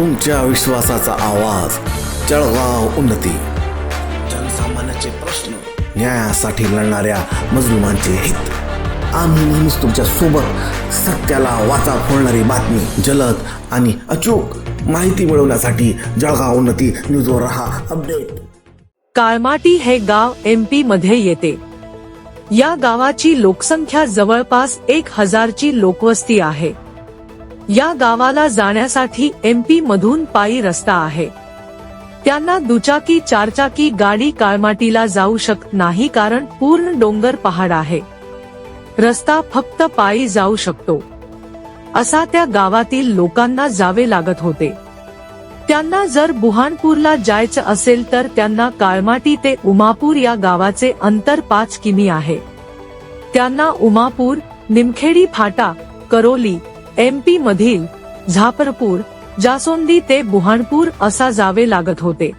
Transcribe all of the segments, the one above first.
तुमच्या विश्वासाचा आवाज जळगाव उन्नती. जनसामान्याचे प्रश्न न्यायासाठी लढणाऱ्या मजलुमांचे हित. आम्ही नेहमीच तुमच्यासोबत सत्याला वाचा फोडणारी बातमी जलद आणि अचूक माहिती मिळवण्यासाठी जळगाव उन्नती न्यूजवर रहा अपडेट. काळमाटी हे गाव एमपी मध्ये येते. या गावाची लोकसंख्या जवळपास एक हजारची लोकवस्ती आहे. या गावाला जाण्यासाठी एमपी मधून पायी रस्ता आहे. त्यांना दुचाकी चारचाकी गाडी काळमाटीला जाऊ शकत नाही कारण पूर्ण डोंगर पहाड आहे. रस्ता फक्त पायी जाऊ शकतो. असा त्या गावातील लोकांना जावे लागत होते. त्यांना जर बुहानपूरला जायचं असेल तर त्यांना काळमाटी ते उमापूर या गावाचे अंतर पाच किमी आहे. त्यांना उमापूर निमखेडी फाटा करोली एमपी मधील झापरपूर जासोंदी ते बुहानपूर असा जावे लागत होते.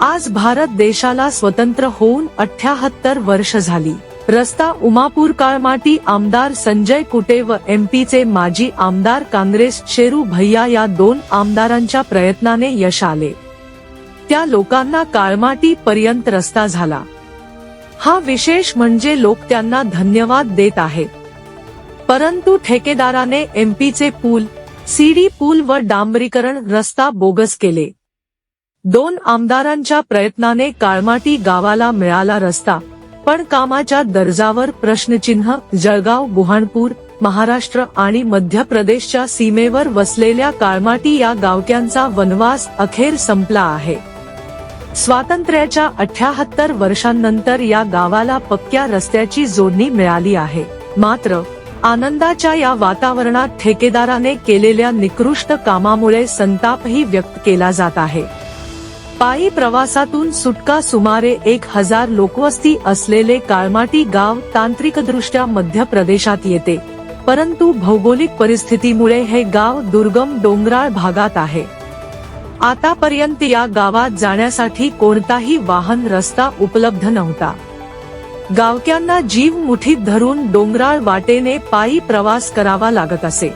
आज भारत देशाला स्वतंत्र होऊन अठ्याहत्तर वर्ष झाली. रस्ता उमापूर काळमाटी आमदार संजय कुटे व एमपीचे माजी आमदार काँग्रेस शेरू भैया या दोन आमदारांच्या प्रयत्नाने यश आले. त्या लोकांना काळमाटी पर्यंत रस्ता झाला. हा विशेष म्हणजे लोक त्यांना धन्यवाद देत आहेत. परंतु ठेकेदाराने एमपीचे पूल सीडी पूल व डांबरीकरण रस्ता बोगस केले. दोन आमदारांच्या प्रयत्नाने काळमाटी गावाला मिळाला रस्ता पण कामाच्या दर्जावर प्रश्नचिन्ह जळगाव बुहाणपूर महाराष्ट्र आणि मध्य प्रदेशच्या सीमेवर वसलेल्या काळमाटी या गावक्यांचा वनवास अखेर संपला आहे. स्वातंत्र्याच्या अठ्याहत्तर वर्षांनंतर या गावाला पक्क्या रस्त्याची जोडणी मिळाली आहे मात्र आनंदाच्या या वातावरणात ठेकेदाराने केलेल्या निकृष्ट कामामुळे संतापही व्यक्त केला जात आहे. पायी प्रवासातून सुटका सुमारे एक हजार लोकवस्ती असलेले काळमाटी गाव तांत्रिकदृष्ट्या मध्य प्रदेशात येते. परंतु भौगोलिक परिस्थितीमुळे हे गाव दुर्गम डोंगराळ भागात आहे. आतापर्यंत या गावात जाण्यासाठी कोणताही वाहन रस्ता उपलब्ध नव्हता. गावक्यांना जीव मुठीत धरून डोंगराळ वाटेने पायी प्रवास करावा लागत असे.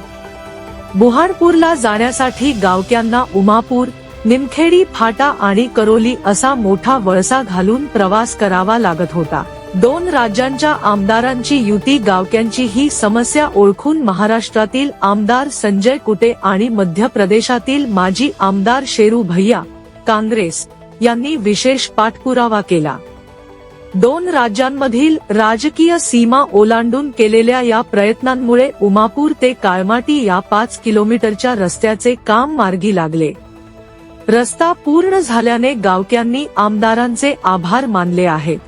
बुहाणपूरला जाण्यासाठी गावक्यांना उमापूर निमखेडी फाटा आणि करोली असा मोठा वळसा घालून प्रवास करावा लागत होता. दोन राज्यांच्या आमदारांची युती गावक्यांची ही समस्या ओळखून महाराष्ट्रातील आमदार संजय कुटे आणि मध्य प्रदेशातील माजी आमदार शेरू भैया काँग्रेस यांनी विशेष पाठपुरावा केला. दोन राज्यांमधील राजकीय सीमा ओलांडून केलेल्या या प्रयत्नांमुळे उमापूर ते काळमाटी या पाच किलोमीटरच्या रस्त्याचे काम मार्गी लागले. रस्ता पूर्ण झाल्याने गावक्यांनी आमदारांचे आभार मानले आहेत.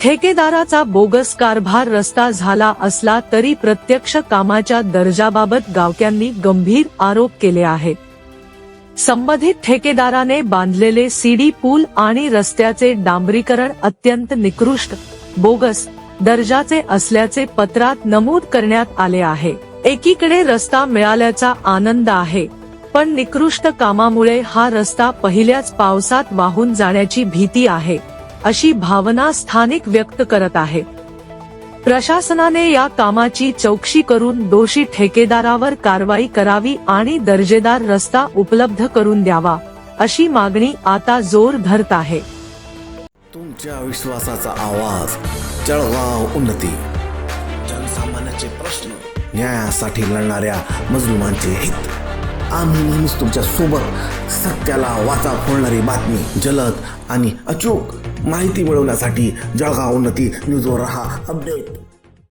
ठेकेदाराचा बोगस कारभार रस्ता झाला असला तरी प्रत्यक्ष कामाच्या दर्जाबाबत गावक्यांनी गंभीर आरोप केले आहेत. संबंधित ठेकेदाराने बांधलेले सीडी पूल आणि रस्त्याचे डांबरीकरण अत्यंत निकृष्ट बोगस दर्जाचे असल्याचे पत्रात नमूद करण्यात आले आहे. एकीकडे रस्ता मिळाल्याचा आनंद आहे पण निकृष्ट कामामुळे हा रस्ता पहिल्याच पावसात वाहून जाण्याची भीती आहे अशी भावना स्थानिक व्यक्त करत आहे. प्रशासनाने या कामाची चौकशी करून दोषी ठेकेदारावर कारवाई करावी आणि दर्जेदार रस्ता उपलब्ध करून द्यावा अशी मागणी आता जोर धरत आहे. तुमच्या विश्वासाचा आवाज जळगाव उन्नती. जनसामान्याचे प्रश्न न्यायासाठी लढणाऱ्या मजलुमांचे हित. आम्ही नेहमीच तुमच्यासोबत सत्याला वाचा फोडणारी बातमी जलद आणि अचूक. माहिती मिळवण्यासाठी जळगाव उन्नती न्यूजवर रहा. अपडेट.